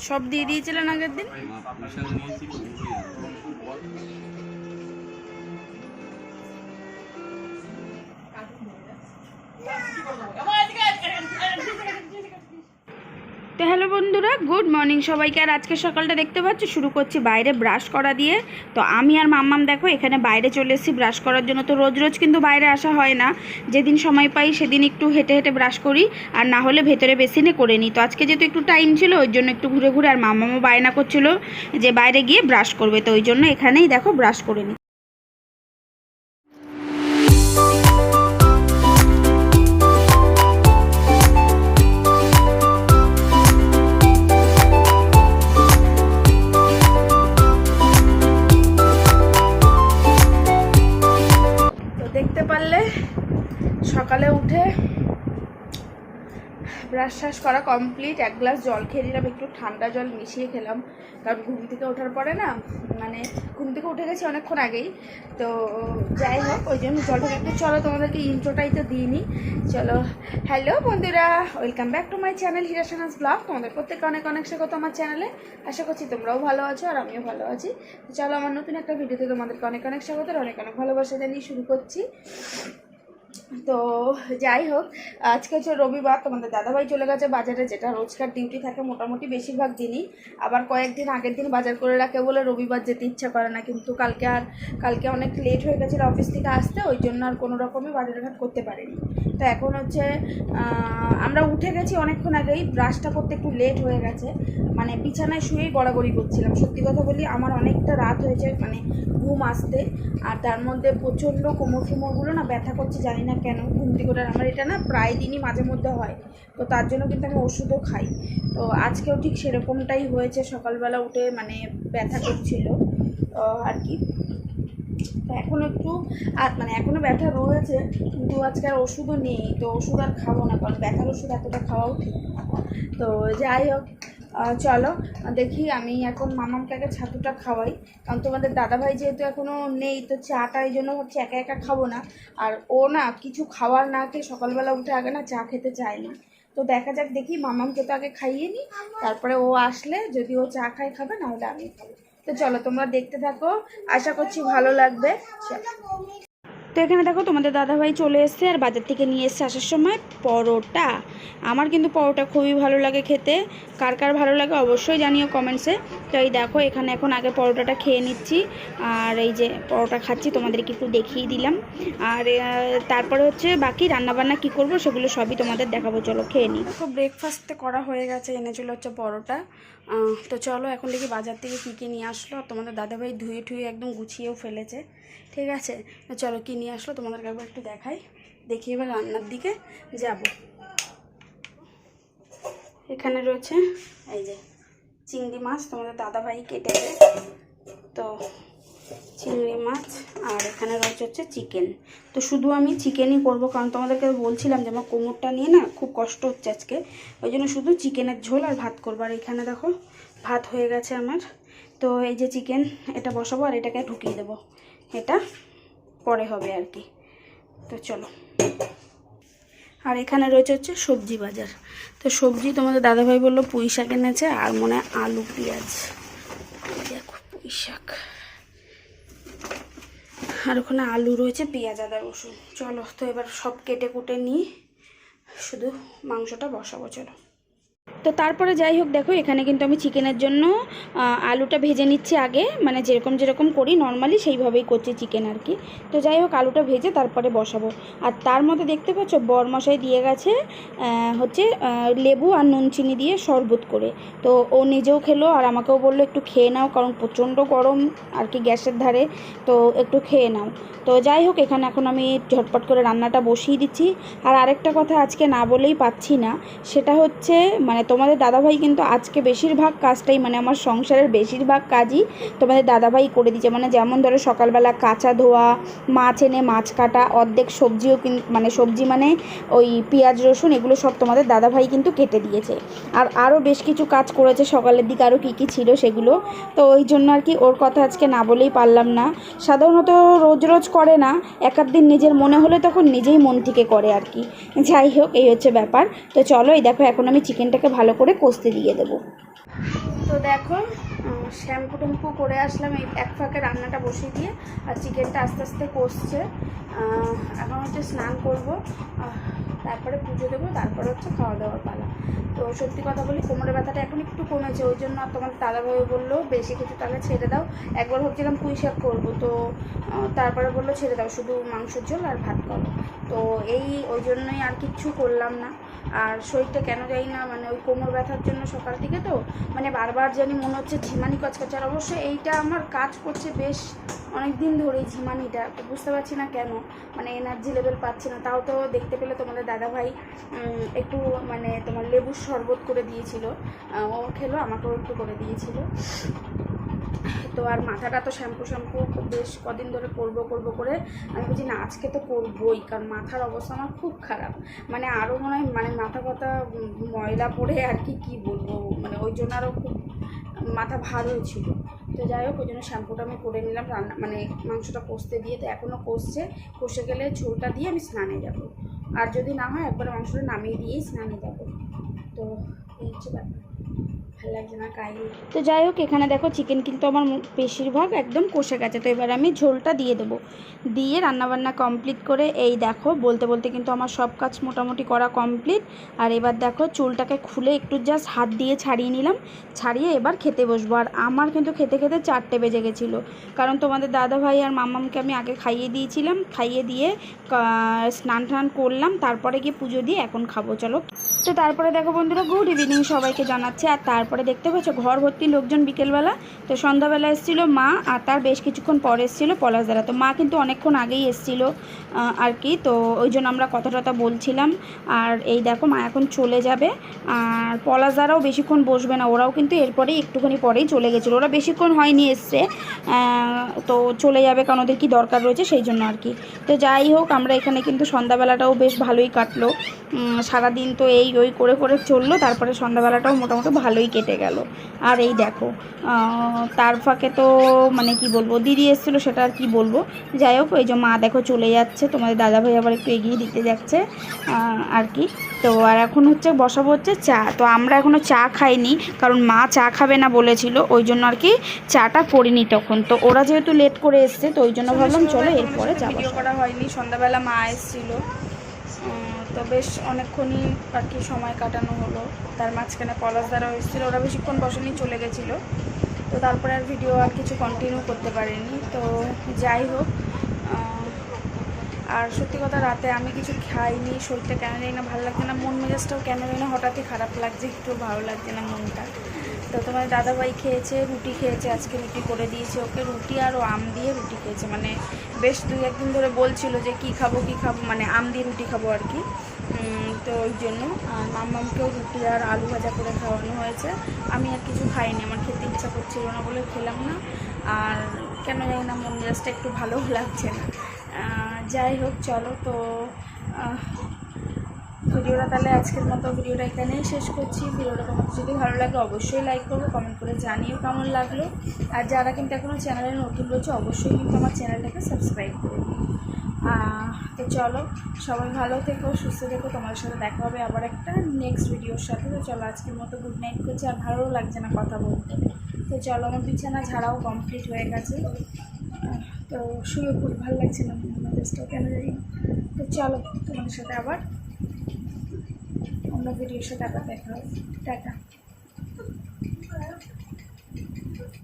সব দিয়ে দিয়েছিলেন আগের দিন? মা তো হ্যালো বন্ধুরা, গুড মর্নিং সবাইকে। আর আজকে সকালটা দেখতে পাচ্ছ, শুরু করছি বাইরে ব্রাশ করা দিয়ে। তো আমি আর মাম্মাম দেখো, এখানে বাইরে চলে এসেছি ব্রাশ করার জন্য। তো রোজ রোজ কিন্তু বাইরে আসা হয় না। যেদিন সময় পাই সেদিন একটু হেঁটে হেঁটে ব্রাশ করি। আর না হলে ভেতরে বেসিনে করে নিই। তো আজকে যেহেতু একটু টাইম ছিল, ওই জন্য একটু ঘুরে ঘুরে আর মাম্মামও বায়না করছিল যে বাইরে গিয়ে ব্রাশ করবে। তো ওই জন্য এখানেই দেখো ব্রাশ করে নিই। পারলে সকালে উঠে ব্রাশ শ্বাস করা কমপ্লিট এক গ্লাস জল খেয়ে নিলাম, একটু ঠান্ডা জল মিশিয়ে খেলাম। কারণ ঘুম থেকে ওঠার পরে না মানে ঘুম থেকে উঠে গেছি অনেকক্ষণ আগেই। তো যাই হোক, ওই জন্য জলটা একটু চলো, তোমাদেরকে ইন্ট্রোটাই তো দিইনি। চলো হ্যালো বন্ধুরা welcome back to my channel হিরাসানাস blog তোমাদের প্রত্যেকে অনেক অনেক স্বাগত আমার চ্যানেলে আশা করছি তোমরাও ভালো আছো আর আমিও ভালো আছি। চলো, আমার নতুন একটা ভিডিওতে তোমাদেরকে অনেক অনেক স্বাগত অনেক অনেক ভালোবাসা জানিয়ে শুরু করছি। তো যাই হোক, আজকে হচ্ছে রবিবার, তোমাদের দাদাভাই চলে গেছে বাজারে, যেটা রোজকার ডিউটি থাকে, মোটামুটি বেশিরভাগ দিনই। আবার কয়েকদিন আগের দিন বাজার করে রাখে বলে রবিবার যেতে ইচ্ছা করে না, কিন্তু কালকে আর, কালকে অনেক লেট হয়ে গেছিল অফিস থেকে আসতে, ওই জন্য আর কোনো রকমই বাজার ঘাট করতে পারিনি। তো এখন হচ্ছে আমরা উঠে গেছি অনেকক্ষণ আগেই ব্রাশটা করতে একটু লেট হয়ে গেছে। মানে বিছানায় শুয়েই গড়াগড়ি করছিলাম। সত্যি কথা বলি, আমার অনেকটা রাত হয়েছে মানে ঘুম আসতে। আর তার মধ্যে প্রচণ্ড কোমর ফোমরগুলো না ব্যথা করছে, জানি না কেন? ঘুম থেকে ওঠার আমার এটা না প্রায় দিনই মাঝে মধ্যে হয়। তো তার জন্য কিন্তু আমি ওষুধও খাই। তো আজকেও ঠিক সেরকমটাই হয়েছে। সকালবেলা উঠে মানে ব্যথা করছিল আর কি। এখন একটু আর মানে এখনও ব্যথা রয়েছে, কিন্তু আজকে আর ওষুধও নেই। তো ওষুধ আর খাব না, কারণ ব্যথার ওষুধ এতটা খাওয়াও ঠিক তো যাই হোক চলো, দেখি আমি এখন মামামটাকে ছাতুটা খাওয়াই। কারণ তোমাদের দাদাভাই যেহেতু এখনও নেই, তো চাটা এই জন্য হচ্ছে একা একা খাব না। আর ও না কিছু খাওয়ার না খেয়ে সকালবেলা উঠে আগে না চা খেতে চায় না। তো দেখা যাক, দেখি মামামকে তো আগে খাইয়ে নিই তারপরে ও আসলে যদি ও চা খায় খাবে নাহলে আমি খাব। তো চলো, তোমরা দেখতে থাকো। আশা করছি ভালো লাগবে। চলো। তো এখানে দেখো, তোমাদের দাদাভাই চলে এসছে আর বাজার থেকে নিয়ে এসছে আসার সময় পরোটা। আমার কিন্তু পরোটা খুবই ভালো লাগে খেতে। কার কার ভালো লাগে অবশ্যই জানিও কমেন্টসে তো এই দেখো, এখানে এখন আগে পরোটাটা খেয়ে নিচ্ছি। আর এই যে পরোটা খাচ্ছি, তোমাদেরকে একটু দেখিয়ে দিলাম। আর তারপরে হচ্ছে বাকি রান্নাবান্না কি করব সেগুলো সবই তোমাদের দেখাবো। চলো খেয়ে নিই তো ব্রেকফাস্টে করা হয়ে গেছে এনে এনেছিল হচ্ছে পরোটা। তো চলো এখন দেখি বাজার থেকে কী কী নিয়ে আসলো। তোমাদের দাদাভাই ধুয়ে ঠুয়ে একদম গুছিয়েও ফেলেছে। ঠিক আছে? চলো কী নিয়ে আসলো তোমাদেরকে একবার একটু দেখাই। দেখি এবার রান্নার দিকে যাব। এখানে রয়েছে এই যে চিংড়ি মাছ, তোমাদের দাদাভাই কেটেছে তো চিংড়ি মাছ আর এখানে রয়েছে হচ্ছে চিকেন। তো শুধু আমি চিকেনই করব, কারণ তোমাদেরকে বলছিলাম যে আমার কোমরটা নিয়ে না খুব কষ্ট হচ্ছে আজকে। ওই জন্য শুধু চিকেনের ঝোল আর ভাত করব। আর এখানে দেখো, ভাত হয়ে গেছে আমার। তো এই যে চিকেন, এটা বসাবো আর এটাকে ঢুকিয়ে দেবো। এটা পরে হবে আর কি। তো চলো। আর এখানে রয়েছে হচ্ছে সবজি বাজার। তো সবজি তোমাদের দাদাভাই বলল পুঁই শাক এনেছে আর মনে হয় আলু পেঁয়াজ। দেখো পুঁই শাক। আর ওখানে আলু রয়েছে, পেঁয়াজ, আদা, রসুন। চলো তো এবার সব কেটে কুটে নিই। শুধু মাংসটা বসাবো, চলো। তো তারপরে যাই হোক, দেখো, এখানে কিন্তু আমি চিকেনের জন্য আলুটা ভেজে নিচ্ছি আগে। মানে যেরকম যেরকম করি নর্মালি সেইভাবেই করছি চিকেন আর কি। তো যাই হোক, আলুটা ভেজে তারপরে বসাবো। আর তার মধ্যে দেখতে পাচ্ছ, বরমশাই দিয়ে গেছে হচ্ছে লেবু আর নুন চিনি দিয়ে শরবত করে। তো ও নিজেও খেলো, আর আমাকেও বলল, একটু খেয়ে নাও, কারণ প্রচণ্ড গরম আর কি গ্যাসের ধারে। তো একটু খেয়ে নাও। তো যাই হোক, এখানে এখন আমি ঝটপট করে রান্নাটা বসিয়ে দিচ্ছি। আর আরেকটা কথা আজকে না বলেই পাচ্ছি না। সেটা হচ্ছে মানে তোমাদের দাদাভাই কিন্তু আজকে বেশিরভাগ কাজটাই মানে আমার সংসারের বেশিরভাগ কাজই তোমাদের দাদাভাই করে দিচ্ছে মানে যেমন ধরো সকালবেলা কাঁচা ধোয়া, মাছ এনে মাছ কাটা, অর্ধেক সবজিও মানে সবজি মানে ওই পেঁয়াজ, রসুন, এগুলো সব তোমাদের দাদাভাই কিন্তু কেটে দিয়েছে। আর আরও বেশ কিছু কাজ করেছে, সকালের দিকে আরও কী কী ছিল সেগুলো। তো ওই জন্য আর কি ওর কথা আজকে না বলেই পারলাম না। সাধারণত রোজ রোজ করে না, এক দিন নিজের মনে হলে তখন নিজেই মন থেকে করে আর কি। যাই হোক, এই হচ্ছে ব্যাপার। তো চলো, এই দেখো, এখন আমি চিকেনটাকে ভালো ভালো করে কষতে দিয়ে দেবো। তো দেখো শ্যাম্পু টুম্পু করে আসলাম এই এক ফাঁকে রান্নাটা বসিয়ে দিয়ে, আর চিকেনটা আস্তে আস্তে কষছে। এখন হচ্ছে স্নান করব। তারপরে পুজো দেবো, তারপরে হচ্ছে খাওয়া দাওয়ার পালা। তো সত্যি কথা বলি, কোমরের ব্যথাটা এখন একটু কমেছে, ওই জন্য আর তোমার দাদাভাই বলল, বেশি কিছু তাহলে ছেড়ে দাও। একবার ভাবছিলাম পুঁই শাক করব, তো তারপরে বলল ছেড়ে দাও, শুধু মাংসের ঝোল আর ভাত করো। তো এই, ওই জন্যই আর কিচ্ছু করলাম না। আর শরীরটা কেন যাই না মানে ওই কোমর ব্যথার জন্য সকাল থেকে তো মানে বারবার জানি মনে হচ্ছে ঝিমানি কচকচার। অবশ্য এইটা আমার কাজ করছে বেশ অনেক দিন ধরেই ঝিমানিটা বুঝতে পারছি না কেন মানে এনার্জি লেভেল পাচ্ছি না। তাও তো দেখতে পেলে তোমাদের দাদাভাই একটু মানে তোমার লেবুর শরবত করে দিয়েছিল। ও খেলো, আমাকেও একটু করে দিয়েছিল। তো আর মাথাটা তো শ্যাম্পু শ্যাম্পু বেশ কদিন ধরে করব করব করে আমি বলছি, না, আজকে তো করবোই। কারণ মাথার অবস্থা আমার খুব খারাপ। মানে আরও মনে হয় মানে মাথা কথা ময়লা পড়ে আর কি, কী বলব? মানে ওই জন্য আরও খুব মাথা ভার হয়েছিল। তো যাই হোক, ওই জন্য শ্যাম্পুটা আমি করে নিলাম, রান্না মানে মাংসটা কষতে দিয়ে তো এখনও কষছে। কষে গেলে ঝোলটা দিয়ে আমি স্নানে যাব। আর যদি না হয় একবার মাংসটা নামিয়ে দিয়েই স্নানে যাব। তো এই হচ্ছে ব্যাপার। লাগছে না কাই তো যাই হোক, এখানে দেখো চিকেন কিন্তু আমার বেশিরভাগ একদম কষে গেছে। তো এবার আমি ঝোলটা দিয়ে দেবো। দিয়ে রান্নাবান্না কমপ্লিট করে এই দেখো, বলতে বলতে কিন্তু আমার সব কাজ মোটামুটি করা কমপ্লিট আর এবার দেখো চুলটাকে খুলে একটু জাস্ট হাত দিয়ে ছাড়িয়ে নিলাম। ছাড়িয়ে এবার খেতে বসবো। আর আমার কিন্তু খেতে খেতে চারটে বেজে গেছিল। কারণ তোমাদের দাদা ভাই আর মামামকে আমি আগে খাইয়ে দিয়েছিলাম। খাইয়ে দিয়ে স্নান টান করলাম। তারপরে গিয়ে পুজো দিয়ে এখন খাব, চলো। তো তারপরে দেখো বন্ধুরা গুড ইভিনিং সবাইকে জানাচ্ছে। আর তারপরে দেখতে পাচ্ছ, ঘর ভর্তি লোকজন বিকেলবেলা। তো সন্ধ্যাবেলা এসেছিল মা আর তার বেশ কিছুক্ষণ পরে এসেছিল পলাশদারা তো মা কিন্তু অনেকক্ষণ আগেই এসেছিল আর কি। তো ওই জন্য আমরা কথা টথা বলছিলাম। আর এই দেখো, মা এখন চলে যাবে। আর পলাশদারাও বেশিক্ষণ বসবে না। ওরাও কিন্তু এরপরেই একটুখানি পরেই চলে গেছিল। ওরা বেশিক্ষণ হয়নি এসছে। তো চলে যাবে কারণ ওদের কি দরকার রয়েছে সেই জন্য আর কি। তো যাই হোক, আমরা এখানে কিন্তু সন্ধ্যাবেলাটাও বেশ ভালোই কাটলো। সারাদিন তো এই ওই করে করে চলল। তারপরে সন্ধ্যাবেলাটাও মোটামুটি ভালোই কেটে গেল। আর এই দেখো তার ফাঁকে তো মানে কি বলব দিদি এসেছিল সেটা আর কি বলব। যাই হোক ওই যে মা দেখো চলে যাচ্ছে তোমাদের দাদাভাই আবার একটু এগিয়ে দিতে যাচ্ছে আর কি। তো আর এখন হচ্ছে বসাবো হচ্ছে চা। তো আমরা এখনও চা খাইনি কারণ মা চা খাবে না বলেছিল ওই জন্য আর কি চাটা করিনি তখন। তো ওরা যেহেতু লেট করে এসছে তো ওই জন্য ভাবলাম চলো এরপরে চা করা হয়নি সন্ধ্যাবেলা মা এসেছিল। তো বেশ অনেকক্ষণই আর কি সময় কাটানো হলো। তার মাঝখানে পলাশ দ্বারা এসেছিল, ওরা বেশিক্ষণ বসেনি, চলে গেছিল। তো তারপরে আর ভিডিও আর কিছু কন্টিনিউ করতে পারিনি। তো যাই হোক আর সত্যি কথা রাতে আমি কিছু খাইনি, শরীরটা কেন জানি না ভালো লাগছে না, মন মেজাজটাও কেন জানি না, হঠাৎই খারাপ লাগছে, একটু ভালো লাগছে না মনটা। তো তোমার দাদাভাই খেয়েছে, রুটি খেয়েছে, আজকে রুটি করে দিয়েছে ওকে, রুটি আর ও আম দিয়ে রুটি খেয়েছে। মানে বেশ দুই একদিন ধরে বলছিল যে কি খাব কি খাব মানে আম দিয়ে রুটি খাব আর কি। তো ওই জন্য, আর মাম্মামকেও রুটি আর আলু ভাজা করে খাওয়ানো হয়েছে। আমি আর কিছু খাইনি, আমার খেতে ইচ্ছা করছিল না বলে খেলাম না। আর কেন জানি না, মন একটু ভালো লাগছে না। যাই হোক, চলো তো ভিডিওটা তাহলে আজকের মতো ভিডিওটা এখানেই শেষ করছি। ভিডিওটা তোমাদের যদি ভালো লাগে অবশ্যই লাইক করবে কমেন্ট করে জানিও কেমন লাগল। আর যারা কিন্তু এখনও চ্যানেলে নতুন রয়েছে, অবশ্যই কিন্তু আমার চ্যানেলটাকে সাবস্ক্রাইব করে তো চলো, সবাই ভালো থেকো, সুস্থ থেকো তোমার সাথে দেখা হবে আবার একটা নেক্সট ভিডিওর সাথে। তো চলো, আজকের মতো গুড নাইট করছি, আর ভালোও লাগছে না কথা বলতে। তো চলো, আমার বিছানা ঝাড়াও কমপ্লিট হয়ে গেছে। তো শুয়ে খুব ভালো লাগছে না মেজাজটাও কেন। তো চলো, তোমাদের সাথে আবার অন্য ভিডিওর টাকা আবার দেখা হবে। টাটা।